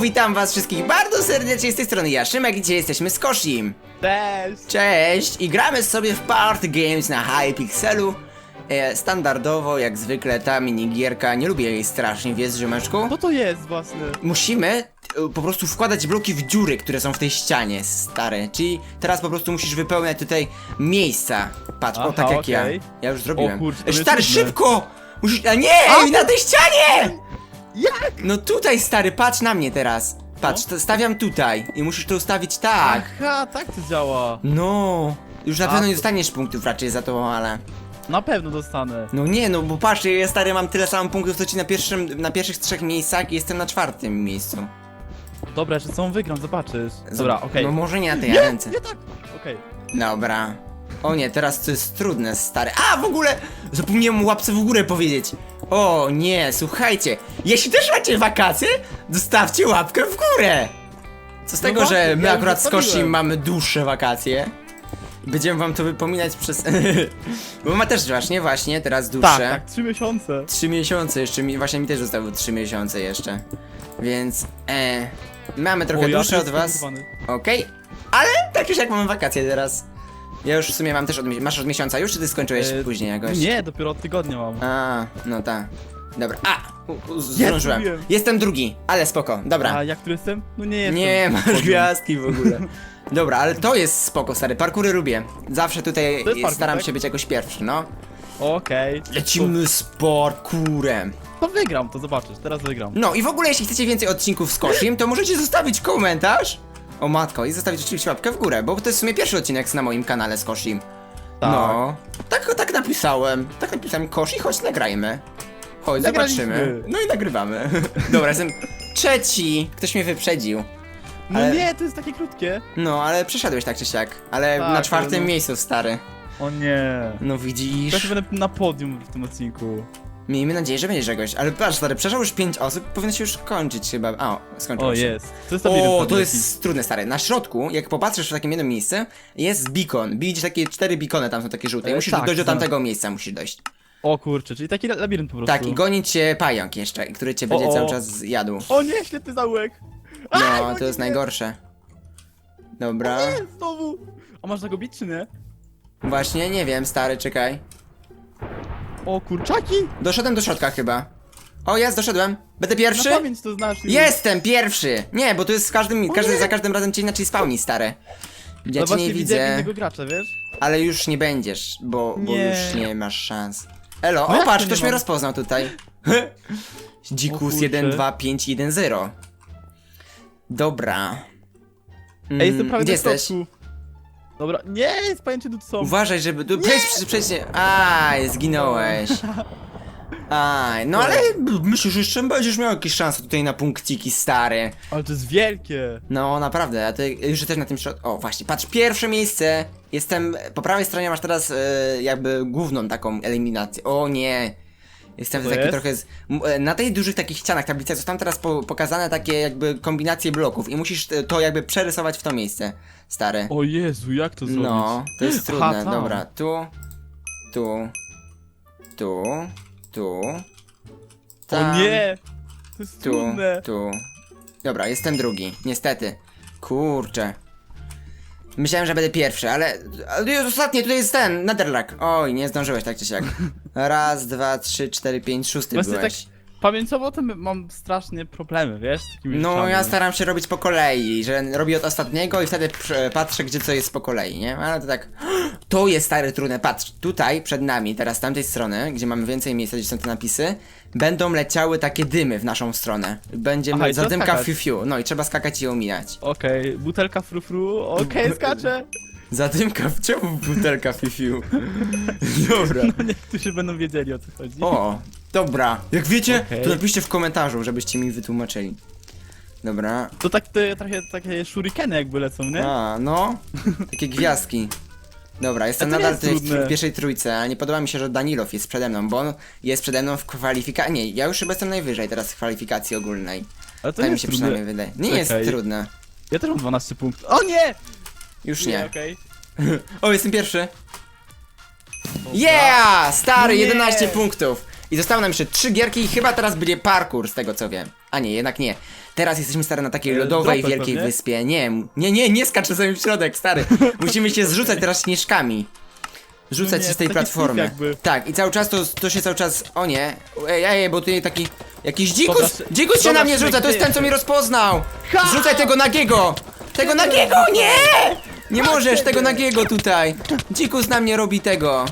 witam was wszystkich bardzo serdecznie z tej strony ja, Szymek i dzisiaj jesteśmy z Koshim. Cześć! Cześć! I gramy sobie w Party Games na Hypixelu. E, standardowo, jak zwykle, ta minigierka, nie lubię jej strasznie, wiesz, Rzymeczku? Co to jest własny? Musimy e, po prostu wkładać bloki w dziury, które są w tej ścianie, stare. Czyli teraz po prostu musisz wypełniać tutaj miejsca. Patrz, o Aha, tak jak okej. ja. Ja już zrobiłem. O kurczę, to Ej, jest stary, trudne. szybko! Musisz... A nie! Ej, na tej ścianie! Jak? No tutaj, stary, patrz na mnie teraz. Patrz, to stawiam tutaj i musisz to ustawić tak. Aha, tak to działa. No. Już na A, pewno nie to- dostaniesz punktów raczej za to, ale... Na pewno dostanę. No nie, no bo patrz, ja stary mam tyle samo punktów co ci na pierwszym, na pierwszych trzech miejscach i jestem na czwartym miejscu. Dobra, jeszcze co wygram, zobaczysz. Dobra, okej. No może nie na tej ręce. nie tak. Okej. Dobra. O nie, teraz to jest trudne, stary. A, w ogóle! Zapomniałem łapce w górę powiedzieć. O nie, słuchajcie. Jeśli też macie wakacje, zostawcie łapkę w górę. Co z No tego, właśnie, że ja my już akurat z zostawiłem. mamy dłuższe wakacje. Będziemy wam to wypominać przez... Bo ma też właśnie, właśnie, teraz dłuższe. Tak, tak, trzy miesiące. Trzy miesiące jeszcze, mi, właśnie mi też zostały trzy miesiące jeszcze. Więc, e, mamy trochę O, ja dłuższe od was. Okej, ale tak już jak mamy wakacje teraz. Ja już w sumie mam też od, mi- masz od miesiąca już, czy ty skończyłeś E, później jakoś? Nie, dopiero od tygodnia mam. A, no tak. Dobra, a, u, u, zdążyłem. zrobiłem. Jestem drugi, ale spoko, dobra. A jak tu jestem? No nie jestem. Nie, masz gwiazdki w ogóle. Dobra, ale to jest spoko, stary, parkury lubię. Zawsze tutaj To jest parkour, staram tak? się być jakoś pierwszy, no. Okej. Lecimy z parkurem. To wygram, to zobaczysz, teraz wygram. No i w ogóle jeśli chcecie więcej odcinków z Koshim, to możecie zostawić komentarz. O matko, i zostawić oczywiście łapkę w górę, bo to jest w sumie pierwszy odcinek na moim kanale z Koshim. Tak. No, tak, tak napisałem. Tak napisałem Koshi, chodź nagrajmy. Chodź, zobaczymy. No i nagrywamy. Dobra, jestem trzeci. Ktoś mnie wyprzedził. No ale- nie, to jest takie krótkie. No, ale przeszedłeś tak czy siak. Ale Tak, na czwartym no- miejscu, stary. O nie. No Ja widzisz. się będę na podium w tym odcinku. Miejmy nadzieję, że będzie czegoś. Ale patrz, stary, przeszło już pięć osób, powinno się już kończyć chyba. O, skończyło O, się. jest. To jest O, to jest trudne, stary. Na środku, jak popatrzysz w takim jednym miejsce, jest beacon. Widzisz takie cztery beacony, tam są takie żółte. I E, musisz tak, dojść do znam. tamtego miejsca, musisz dojść. O kurczę, czyli taki la- labirynt po prostu. Tak, i gonić cię pająk jeszcze, który cię będzie O, o. cały czas jadł. O nie, ślepy zaułek! Aj, No, to jest nie. najgorsze. Dobra. Nie, znowu! A masz go bić czy nie? Właśnie, nie wiem, stary, czekaj. O kurczaki! Doszedłem do środka chyba. O, jest, doszedłem. Będę Na pierwszy? pamięć to znasz już. Jestem pierwszy! Nie, bo tu jest z każdym, O każdy, nie. za każdym razem cię inaczej spawni, stary. Ja no cię właśnie nie widzę widzę, innego gracza, wiesz? ale już nie będziesz, bo, bo Nie. już nie masz szans. Elo, No o jak patrz, to ktoś nie mnie mam? rozpoznał tutaj. Dzikus kurczę. 12510. Dobra. Ej, jestem Mm, prawie Gdzie na jesteś? środku. Dobra, nie, jest pajęcie tu są. Uważaj, żeby. Tu, przejdź, przejdź. Aj, zginąłeś. Aj, no ale myślisz, że jeszcze będziesz miał jakieś szanse tutaj na punkciki, stary. Ale to jest wielkie. No, naprawdę, a ty już też na tym środku. O, właśnie, patrz, pierwsze miejsce. Jestem. Po prawej stronie masz teraz e, jakby główną taką eliminację. O nie. Jestem taki jest? trochę. Z, e, na tych dużych takich ścianach tablicy są tam teraz po, pokazane takie jakby kombinacje bloków i musisz to jakby przerysować w to miejsce, stary. O Jezu, jak to zrobić? No, to jest Aha, trudne. tam. Dobra, tu, tu, tu, tu. O tam, nie! To jest Tu, trudne. tu. Dobra, jestem drugi, niestety. Kurczę. Myślałem, że będę pierwszy, ale. ale jest ostatni, tutaj jest ten, Netherlack. Oj, nie zdążyłeś tak czy siak. Raz, dwa, trzy, cztery, pięć, szósty Właśnie byłeś. tak pamięcowo to mam strasznie problemy, wiesz? Z takimi No, rzeczami. ja staram się robić po kolei, że robię od ostatniego i wtedy patrzę, gdzie co jest po kolei, nie? Ale to tak. To jest stary trudne. Patrz, tutaj przed nami, teraz z tamtej strony, gdzie mamy więcej miejsca, gdzie są te napisy, będą leciały takie dymy w naszą stronę. Będzie Aha, i trzeba zadymka skakać. fiu fiu. No i trzeba skakać i je omijać. Okej, butelka frufru, okej, skaczę. Zadymka, czemu butelka fiu fiu? Dobra. No niektórzy będą wiedzieli o co chodzi. O, dobra. Jak wiecie, Okej. to napiszcie w komentarzu, żebyście mi wytłumaczyli. Dobra. To tak te, trochę takie shurikeny jakby lecą, nie? A, no. Takie gwiazdki. Dobra, jestem A to nie nadal jest w, trudne. w pierwszej trójce, a nie podoba mi się, że Danilow jest przede mną, bo on jest przede mną w kwalifikacji. Nie, ja już chyba jestem najwyżej teraz w kwalifikacji ogólnej. Ale to tak nie mi jest się trudne. przynajmniej wydaje. Nie jest Czekaj. trudne. Ja też mam 12 punktów. O nie! Już nie. okej. O, jestem pierwszy. Yeah! Stary, Nie. 11 punktów. I zostały nam jeszcze 3 gierki i chyba teraz będzie parkour, z tego co wiem. A nie, jednak nie. Teraz jesteśmy stary na takiej E, lodowej, wielkiej pewnie? wyspie. Nie, nie, nie, nie skacz czasami w środek, stary. Musimy się zrzucać teraz śnieżkami. Rzucać No nie, się z tej taki platformy. jakby. Tak, i cały czas to, to się cały czas. O nie. Ej, ej, bo tutaj taki. Jakiś dzikus! Dobra, szy- dzikus się na mnie rzuca, to jest ty ten, co mnie rozpoznał! Rzucaj tego nagiego! Tego nagiego, nie! Nie możesz tego nagiego tutaj! Dzikus na mnie robi tego.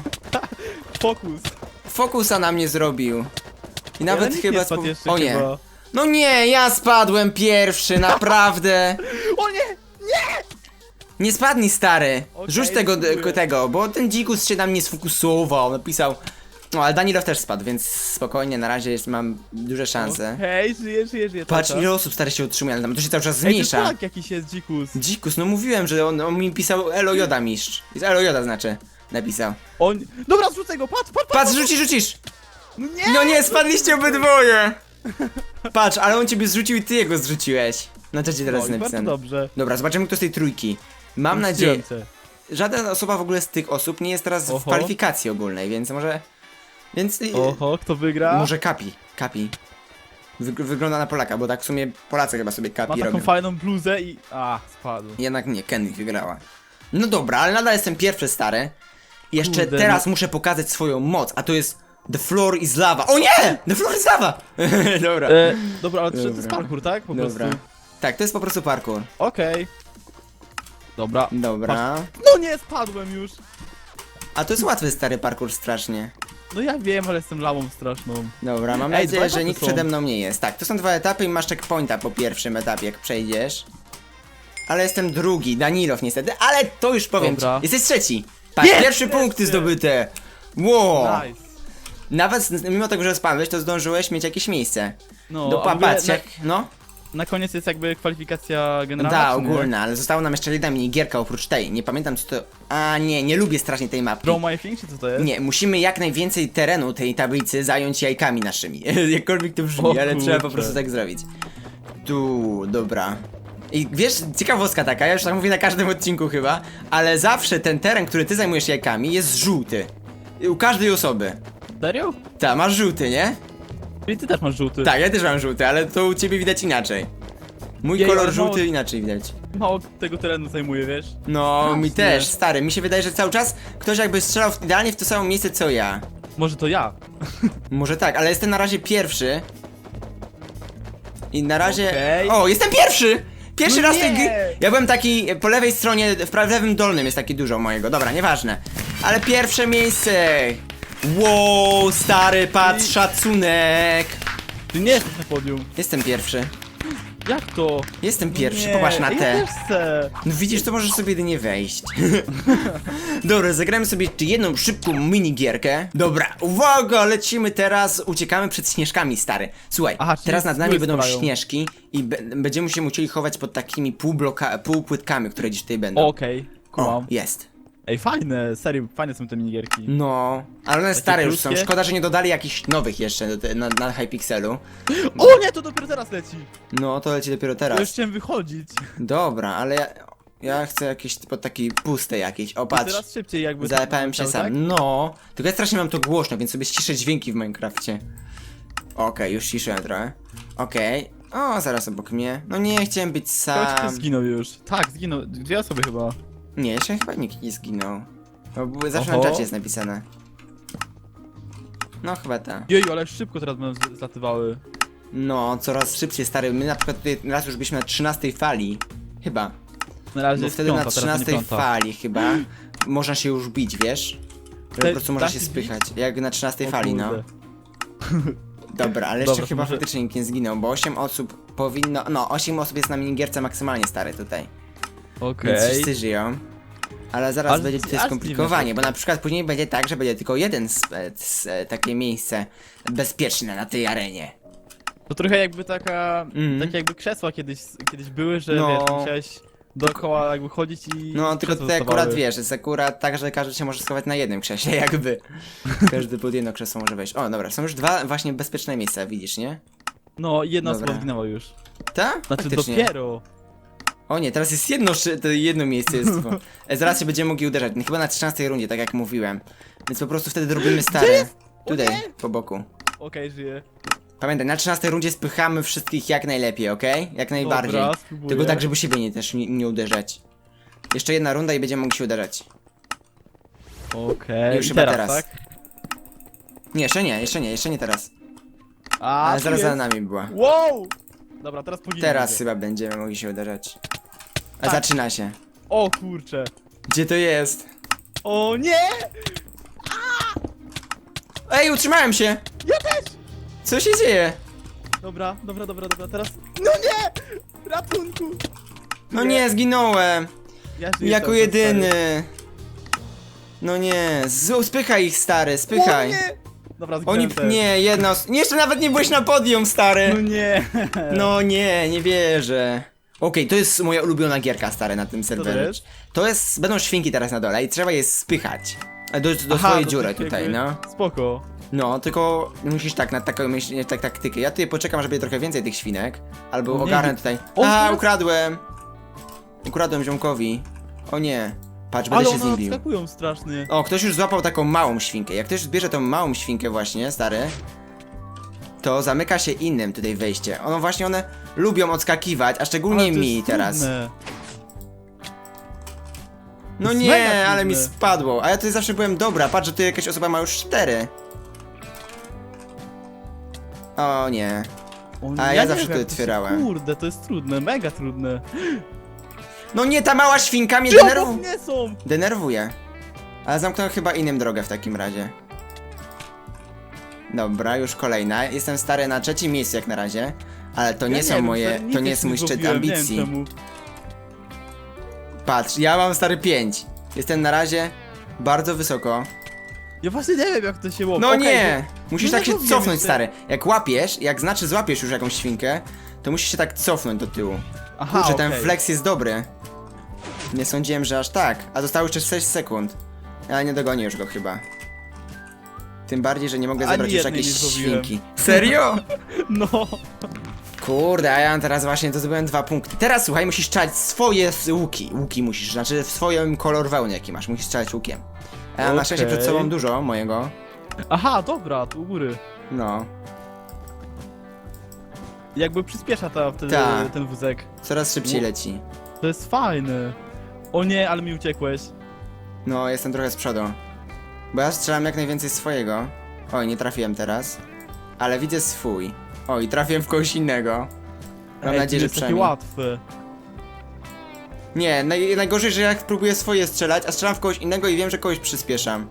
Fokus. Fokusa na mnie zrobił. I nawet nikt chyba. nie spadł jeszcze o nie. chyba. No nie, ja spadłem pierwszy, naprawdę. O nie! Nie spadnij, stary. Okej, Rzuć tego, tego, bo ten dzikus się na mnie sfokusował. Napisał. No, ale Danilow też spadł, więc spokojnie, na razie jest, mam duże szanse. Hej, żyje, żyje, żyje. Patrz, ile osób stary się utrzymuje, ale tam to się cały czas Ej, to zmniejsza. tak jakiś jest dzikus. Dzikus, no mówiłem, że on, on mi pisał Elo Joda mistrz. Jest Elo Joda znaczy. Napisał. On... Dobra, zrzucaj go, patrz, patrz, patrz! Patrz, rzucisz, rzucisz! No nie! No nie, spadliście obydwoje! Patrz, ale on ciebie zrzucił i ty jego zrzuciłeś. Na czacie teraz no, jest bardzo napisane. dobrze. Dobra, zobaczymy kto z tej trójki. Mam nadzieję. Żadna osoba w ogóle z tych osób nie jest teraz w Oho. kwalifikacji ogólnej, więc może. Więc. y, Oho, kto wygra? Może Kapi. Kapi. Wyg wygląda na Polaka, bo tak w sumie Polacy chyba sobie Ma Kapi taką robią. fajną bluzę i... A, spadł. Jednak nie, Kenny wygrała. No dobra, ale nadal jestem pierwszy stary. Jeszcze Kurde, teraz no. muszę pokazać swoją moc, a to jest The floor is lava. O nie! The floor is lava! dobra. E, dobra, ale to jest Dobra. parkour, tak? Po Dobra. prostu. Tak, to jest po prostu parkour. Okej. Dobra. Dobra. No nie, spadłem już. A to jest łatwy stary parkour strasznie. No ja wiem, ale jestem lałą straszną. Dobra, mam Ej, nadzieję, że etapy nikt są. przede mną nie jest. Tak, to są dwa etapy i masz checkpointa po pierwszym etapie, jak przejdziesz. Ale jestem drugi, Danilow niestety, ale to już powiem Dobra. ci. Jesteś trzeci. Patrz, Jest! pierwsze punkty zdobyte. Wow. Nice. Nawet z- mimo tego, że spadłeś, to zdążyłeś mieć jakieś miejsce. No, Do a w ogóle papac, jak, no. na, na koniec jest jakby kwalifikacja generalna. Da, czy nie? ogólna, ale została nam jeszcze jedna minigierka oprócz tej. Nie pamiętam co to... A nie, nie lubię strasznie tej mapy. Draw my thing, czy co to jest? Nie, musimy jak najwięcej terenu tej tablicy zająć jajkami naszymi. Jakkolwiek to brzmi, O ale trzeba po kurczę. prostu tak zrobić. Tu, dobra. I wiesz, ciekawostka taka, ja już tak mówię na każdym odcinku chyba, ale zawsze ten teren, który ty zajmujesz jajkami, jest żółty. U każdej osoby. Serio? Tak, masz żółty, nie? Czyli ty też masz żółty. Tak, ja też mam żółty, ale to u ciebie widać inaczej. Mój Jej, kolor ale mało- żółty inaczej widać. Mało tego terenu zajmuje, wiesz? No, mi też, stary, mi się wydaje, że cały czas ktoś jakby strzelał w- idealnie w to samo miejsce co ja. Może to ja. Może tak, ale jestem na razie pierwszy. I na razie. Okej. O, jestem pierwszy! Pierwszy No raz tej gry. Ja byłem taki po lewej stronie, w pra- lewym dolnym jest taki dużo mojego. Dobra, nieważne. Ale pierwsze miejsce! Wow, stary, patrz, szacunek! Ty nie jesteś na podium. Jestem pierwszy. Jak to? Jestem pierwszy, nie, popatrz na Ja te. też chcę. No widzisz, to możesz sobie jedynie wejść. Dobra, zagramy sobie jeszcze jedną szybką minigierkę. Dobra, uwaga, lecimy teraz, uciekamy przed śnieżkami, stary. Słuchaj, Aha, czyli teraz nad nami będą spadają. śnieżki i be będziemy się musieli chować pod takimi półbloka półpłytkami, które gdzieś tutaj będą. Okej, o, kumam. jest. Ej, fajne, serio, fajne są te minigierki. No, ale one stare już są. krótkie? Szkoda, że nie dodali jakichś nowych jeszcze do te, na, na Hypixelu. O nie, to dopiero teraz leci. No, to leci dopiero Ja teraz. już chciałem wychodzić. Dobra, ale ja, ja chcę jakieś pod taki puste jakieś. O, I patrz. Teraz szybciej jakby... Zalepałem się sam. No, tylko ja strasznie mam to głośno, więc sobie ściszę dźwięki w Minecrafcie. Okej, już ciszyłem trochę. Okej. O, zaraz obok mnie. No nie, chciałem być Ktoś sam. zginął już. Tak, zginął. Dwie osoby chyba. Nie, jeszcze chyba nikt nie zginął. Bo były- zawsze Oho. na czacie jest napisane. No, chyba tak. Jeju, ale szybko teraz będą z- zlatywały. No, coraz szybciej, stary. My na przykład tutaj raz już byliśmy na 13 fali. Chyba. Na razie Bo jest wtedy piąta, na teraz to nie 13 piąta. fali chyba można się już bić, wiesz? Po Te- prostu można się taki spychać. Jak na 13 O fali, no. kurde. Dobra, ale jeszcze Dobra, to chyba może- faktycznie nikt nie zginął, bo 8 osób powinno. No, 8 osób jest na minigierce maksymalnie stary tutaj. Więc Okej. wszyscy żyją. Ale zaraz Ale będzie aż tutaj skomplikowanie, bo na przykład później będzie tak, że będzie tylko jeden e, s- e, takie miejsce bezpieczne na tej arenie. To trochę jakby taka... Mhm. Takie jakby krzesła kiedyś, kiedyś były, że No. wiesz, musiałeś dookoła jakby chodzić i... No, tylko krzesła tutaj akurat zostawały. wiesz, jest akurat tak, że każdy się może schować na jednym krześle, jakby. Każdy pod jedno krzesło może wejść. O, dobra, są już dwa właśnie bezpieczne miejsca, widzisz, nie? No, i jedna Dobra. osoba zginęła już. Tak? Znaczy Faktycznie. dopiero. O nie, teraz jest jedno, szy- to jedno miejsce jest. e, Zaraz się będziemy mogli uderzać. No, Chyba na 13 rundzie, tak jak mówiłem. Więc po prostu wtedy robimy stare. Tutaj, nie! po boku. Okej, żyję. Pamiętaj, na 13 rundzie spychamy wszystkich jak najlepiej, okej? Jak najbardziej. Dobra, spróbuję. Tylko tak, żeby siebie nie, też nie, nie uderzać. Jeszcze jedna runda i będziemy mogli się uderzać. Okej, Już i chyba teraz, teraz. tak? Nie, jeszcze nie, jeszcze nie, jeszcze nie teraz. A, Ale tu zaraz za jest. nami była. Wow! Dobra, teraz poginę. Teraz będzie. chyba będziemy mogli się uderzać. A Tak. zaczyna się. O kurczę. Gdzie to jest? O nie! Ej, utrzymałem się! Ja też! Co się dzieje? Dobra, dobra, dobra, dobra, teraz... No nie! Ratunku! No nie, zginąłem. Ja żyję Jako cały czas, jedyny. No nie, z- spychaj ich stary, stary. O spychaj. nie! Dobra, zginąłem Oni, też. nie, jedna os- nie, Jeszcze nawet nie byłeś na podium, stary. No nie! No nie, nie wierzę. Okej, to jest moja ulubiona gierka, stary, na tym serwerze. jest? To jest, będą świnki teraz na dole i trzeba je spychać. E, Do, do Aha, swojej to dziury tak tutaj, jakby- no. Spoko. No, tylko musisz tak, na taką myśl, tak, taktykę. Ja tutaj poczekam, żeby trochę więcej tych świnek. Albo nie, ogarnę nie- tutaj. O, A, teraz- ukradłem! Ukradłem ziomkowi. O nie. Patrz, będę Ale się z one nim bił. odskakują strasznie. O, ktoś już złapał taką małą świnkę. Jak ktoś zbierze tą małą świnkę właśnie, stary, to zamyka się innym tutaj wejście. Ono właśnie, one lubią odskakiwać, a szczególnie Ale to mi jest teraz. trudne. No jest nie, ale mi trudne. spadło. A ja tutaj zawsze byłem dobra. Patrz, że tu jakaś osoba ma już cztery. O nie. O, A ja nie zawsze wiem, to jak otwierałem. Kurde, to jest trudne, mega trudne. No nie, ta mała świnka mnie Ci obok denerw... nie są! denerwuje. Ale zamknąłem chyba innym drogę w takim razie. Dobra, już kolejna. Jestem stary na trzecim miejscu jak na razie. Ale to nie Ja są wiem, moje, to nie nie jest mój szczyt zrobiłem, nie wiem ambicji. czemu. Patrz, ja mam stary 5. Jestem na razie bardzo wysoko. Ja właśnie nie wiem jak to się łapie. No Okej, nie! to- Musisz no tak się rozumiem cofnąć, stary. Jak łapiesz, jak znaczy złapiesz już jakąś świnkę, to musisz się tak cofnąć do tyłu. Aha, Kurczę, ten okej. flex jest dobry. Nie sądziłem, że aż tak. A zostało jeszcze 6 sekund. Ale nie dogonię już go chyba. Tym bardziej, że nie mogę Ani zebrać już jednej jakiejś nie świnki. Serio? No. Kurde, a ja mam teraz właśnie to zdobyłem dwa punkty. Teraz słuchaj, musisz strzelać swoje łuki. Łuki musisz, znaczy w swoim kolor wełny jaki masz, musisz strzelać łukiem. A ja mam na szczęście przed Okej. sobą dużo mojego. Aha, dobra, tu u góry. No. Jakby przyspiesza ta, Tak. ten wózek. Coraz szybciej leci. To jest fajne. O nie, ale mi uciekłeś. No, jestem trochę z przodu. Bo ja strzelam jak najwięcej swojego. Oj, nie trafiłem teraz. Ale widzę swój. Oj, trafiłem w kogoś innego. Mam Ej, nadzieję, że jest przynajmniej. łatwe. Nie, naj, najgorzej, że jak próbuję swoje strzelać, a strzelam w kogoś innego i wiem, że kogoś przyspieszam.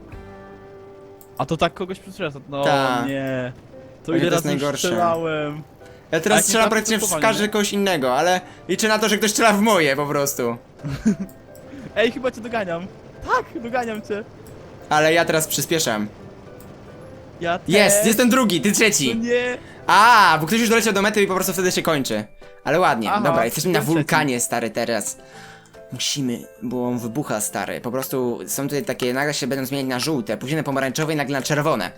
A to tak kogoś przyspiesza. No Ta. nie. To Oj, ile to jest razy już najgorsze. strzelałem. Ja A teraz jak nie strzelam trafisz, praktycznie to w powalnie, każdy nie? kogoś innego, ale liczę na to, że ktoś strzela w moje po prostu. Ej, chyba cię doganiam. Tak, doganiam cię. Ale ja teraz przyspieszam. Ja też. Jest, jestem drugi, ty No trzeci. nie. A, bo ktoś już doleciał do mety i po prostu wtedy się kończy. Ale ładnie, Aha, dobra, jesteśmy na wulkanie, stary, teraz. Musimy, bo on wybucha, stary. Po prostu są tutaj takie, nagle się będą zmieniać na żółte, później na pomarańczowe i nagle na czerwone.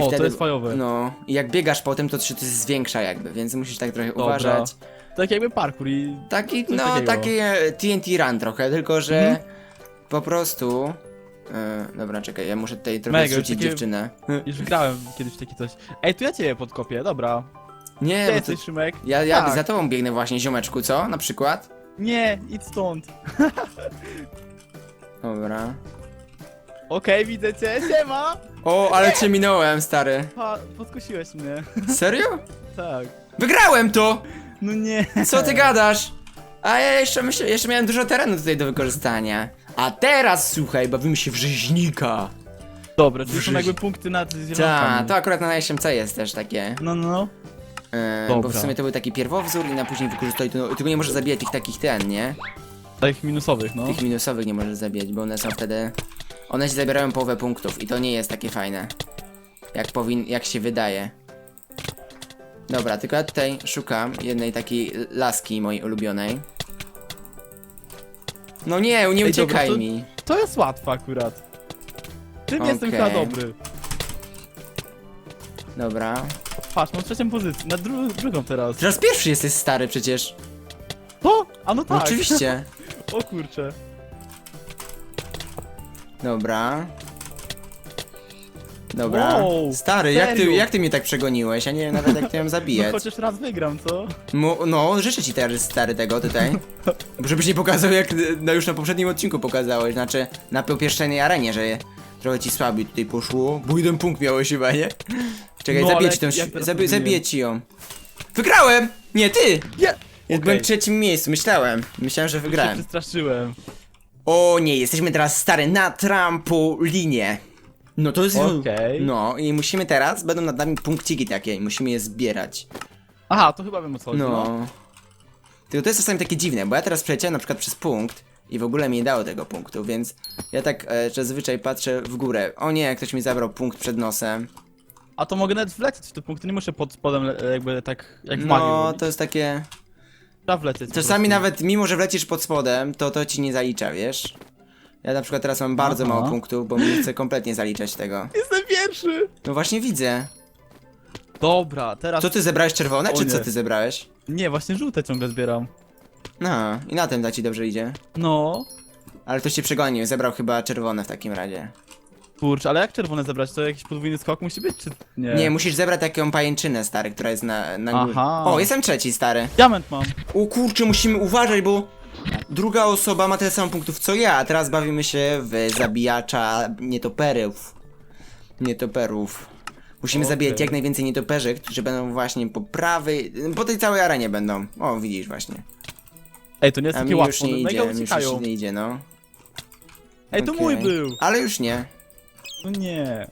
O, to jest fajowe. No, i jak biegasz potem, to się to zwiększa jakby, więc musisz tak trochę Dobra. uważać. Tak jakby parkour i... Taki, Coś no, takiego. takie TNT run trochę, tylko że Mhm. po prostu... E, dobra, czekaj, ja muszę tutaj trochę Mega, zrzucić takie- dziewczynę. Już grałem kiedyś w takie coś. Ej, tu ja cię podkopię, dobra. Nie, Ty bo to, jesteś Szymek? ja, ja tak. za tobą biegnę właśnie, ziomeczku, co? Na przykład? Nie, idź stąd. Dobra. Okej, widzę cię, siema! O, ale cię minąłem, stary. Ha, podkusiłeś mnie. Serio? tak. Wygrałem to! No nie. Co ty gadasz? A ja jeszcze myślę, jeszcze miałem dużo terenu tutaj do wykorzystania. A teraz, słuchaj, bawimy się w rzeźnika. Dobra, czyli są jakby punkty nad Ta, zielonkami. to akurat na najszym jest też takie. No, no, no. E, bo w Dobra. sumie to był taki pierwowzór i na później wykorzystali to. Tylko nie możesz zabijać tych takich ten, nie? Takich minusowych, no. Tych minusowych nie możesz zabijać, bo one są wtedy. One ci zabierają połowę punktów i to nie jest takie fajne. Jak powin, jak się wydaje. Dobra, tylko ja tutaj szukam jednej takiej laski mojej ulubionej. No nie, nie Ej, dobra, uciekaj to- mi. To jest łatwe akurat. Tym jestem Okej. chyba dobry. Dobra. Patrz, mam trzecią pozycję, na dru drugą teraz. Teraz pierwszy jesteś stary przecież. To? A no No tak. oczywiście. o kurczę. Dobra. Dobra. Wow, Stary, jak ty, serio? jak ty mnie tak przegoniłeś? Ja nie wiem nawet jak ty ją No zabijać. chociaż raz wygram, co? Mu- No, życzę ci teraz stary tego tutaj. Żebyś nie pokazał jak no już na poprzednim odcinku pokazałeś, znaczy na pierwszej arenie, że trochę ci słabiej tutaj poszło. Bo jeden punkt miałeś chyba, nie? Czekaj, No, zabiję ale ci tą, jak ś- teraz zabi zrobiłem? zabiję ci ją. Wygrałem! Nie, ty! Nie! Ja byłem w trzecim miejscu, myślałem. Myślałem, że Się wygrałem. przestraszyłem. O nie, jesteśmy teraz stary na trampolinie. No to jest... Okej. No i musimy teraz, będą nad nami punkciki takie i musimy je zbierać. Aha, to chyba wiem o co chodzi, no. No. Tylko to jest czasami takie dziwne, bo ja teraz przeleciałem na przykład przez punkt i w ogóle mi nie dało tego punktu, więc ja tak e, zazwyczaj patrzę w górę. O nie, ktoś mi zabrał punkt przed nosem. A to mogę nawet wlecieć w te punkty, nie muszę pod spodem le- jakby tak jak w No, robić. to jest takie... Trzeba wlecieć po Czasami prostu. nawet, mimo że wlecisz pod spodem, to to ci nie zalicza, wiesz? Ja na przykład teraz mam bardzo Aha. mało punktów, bo nie chce kompletnie zaliczać tego. Jestem pierwszy! No właśnie widzę. Dobra, teraz... Co ty zebrałeś czerwone, O czy co nie. ty zebrałeś? Nie, właśnie żółte ciągle zbieram. No, i na tym da ci dobrze idzie. No... Ale ktoś cię przegonił, zebrał chyba czerwone w takim razie. Kurczę, ale jak czerwone zebrać? To jakiś podwójny skok musi być, czy nie? Nie, musisz zebrać taką pajęczynę, stary, która jest na, na górze. Aha. O, jestem trzeci, stary. Diament mam. O kurczę, musimy uważać, bo druga osoba ma tyle samo punktów co ja, a teraz bawimy się w zabijacza nietoperów. Nietoperów. Musimy Okej. zabijać jak najwięcej nietoperzy, którzy będą właśnie po prawej, po tej całej arenie będą. O, widzisz właśnie. Ej, to nie jest A mi takie już łatwo, nie no idzie, mi już uciekają. nie idzie, no. Ej, to Okej. mój był! Ale już nie. No nie.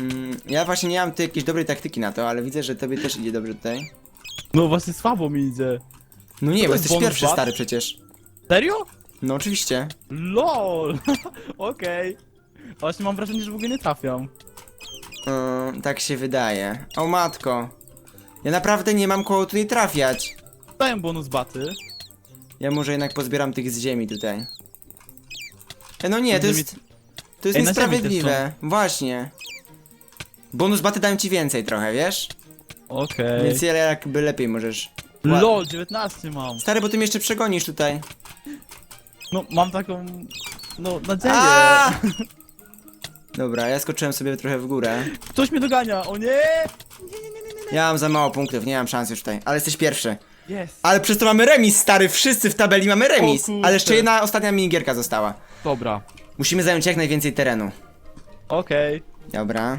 Mm, ja właśnie nie mam tu jakiejś dobrej taktyki na to, ale widzę, że tobie też idzie dobrze tutaj. No właśnie słabo mi idzie. No nie, to bo jest jesteś bonus pierwszy bat? stary przecież. Serio? No oczywiście. LOL! Okej. Właśnie mam wrażenie, że w ogóle nie trafiam. Yy, tak się wydaje. O matko. Ja naprawdę nie mam koło tutaj trafiać. Daję bonus baty. Ja może jednak pozbieram tych z ziemi tutaj. E, no nie, to jest... To jest Ej, na ziemi też niesprawiedliwe. Właśnie. Bonus baty dają ci więcej trochę, wiesz? Okej. Więc ja jakby lepiej możesz... Ła- LOL, 19 mam. Stary, bo ty mnie jeszcze przegonisz tutaj. No, mam taką... No, nadzieję. Dobra, ja skoczyłem sobie trochę w górę. Ktoś mnie dogania, o nie! Ja mam za mało punktów, nie mam szans już tutaj. Ale jesteś pierwszy. Jest. Ale przez to mamy remis, stary. Wszyscy w tabeli mamy remis. Ale jeszcze jedna ostatnia minigierka została. Dobra. Musimy zająć jak najwięcej terenu. Okej. Dobra.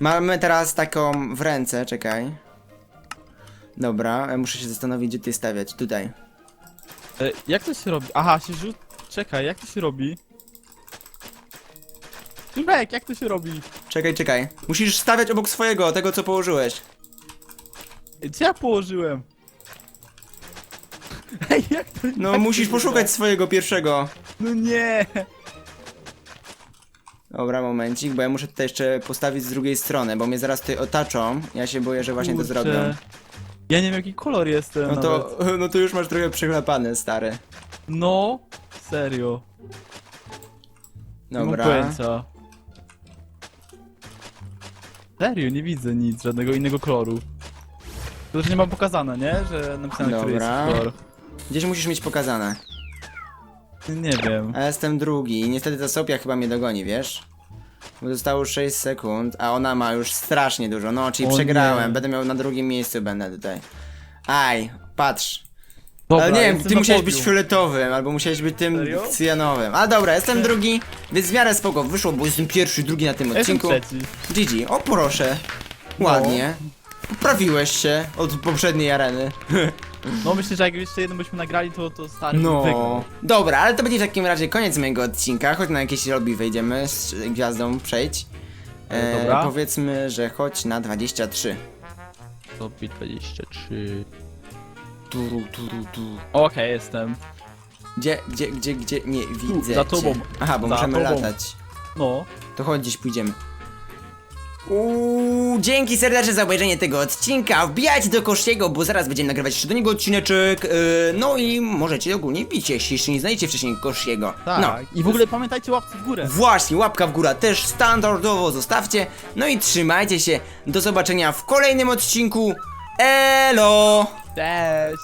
Mamy teraz taką w ręce, czekaj. Dobra, ja muszę się zastanowić, gdzie ty stawiać. Tutaj. E, Jak to się robi? Aha, się rzut... Czekaj, jak to się robi? Szybek, jak to się robi? Czekaj, czekaj. Musisz stawiać obok swojego, tego co położyłeś. Ej, Gdzie ja położyłem? Ej, jak to... No, jak musisz to poszukać swojego pierwszego. No nie! Dobra, momencik, bo ja muszę tutaj jeszcze postawić z drugiej strony, bo mnie zaraz tutaj otaczą. Ja się boję, że właśnie Kurczę. to zrobią. Ja nie wiem jaki kolor jestem No nawet. to, no to już masz trochę przechlapane, stary. No, serio. Nie mam Dobra. pojęcia. Serio, nie widzę nic, żadnego innego koloru. To też nie mam pokazane, nie? Że napisane, który jest Dobra. kolor. Gdzieś musisz mieć pokazane. Nie wiem. A ja jestem drugi i niestety ta Sopia chyba mnie dogoni, wiesz? Bo zostało 6 sekund, a ona ma już strasznie dużo. No, czyli O przegrałem. nie. Będę miał na drugim miejscu, będę tutaj. Aj, patrz. Dobra, Ale nie wiem, jestem ty na musiałeś być podium. fioletowym, albo musiałeś być tym Serio? cyjanowym. A dobra, jestem drugi, więc w miarę spoko wyszło, bo jestem pierwszy, drugi na tym Jestem odcinku. trzeci. GG, o proszę. No. Ładnie. Poprawiłeś się od poprzedniej areny. No myślę, że jak jeszcze jeden byśmy nagrali, to, to stary No. Dobra, ale to będzie w takim razie koniec mojego odcinka. Choć na jakieś lobby wejdziemy z gwiazdą przejdź. E, Dobra. Powiedzmy, że chodź na 23. Top 23. Turu, turu, tu. Okej, jestem. Gdzie, gdzie, gdzie, gdzie? Nie widzę. za cię. tobą. Aha, bo Za możemy tobą. latać. No. To chodź gdzieś pójdziemy. Uuu, dzięki serdecznie za obejrzenie tego odcinka. Wbijajcie do Kosziego, bo zaraz będziemy nagrywać jeszcze do niego odcineczek. Yy, no i możecie ogólnie bić, jeśli jeszcze nie znajdziecie wcześniej Kosziego. Tak. No. I w ogóle pamiętajcie łapki w górę. Właśnie, łapka w górę też standardowo zostawcie. No i trzymajcie się. Do zobaczenia w kolejnym odcinku. Elo! Cześć.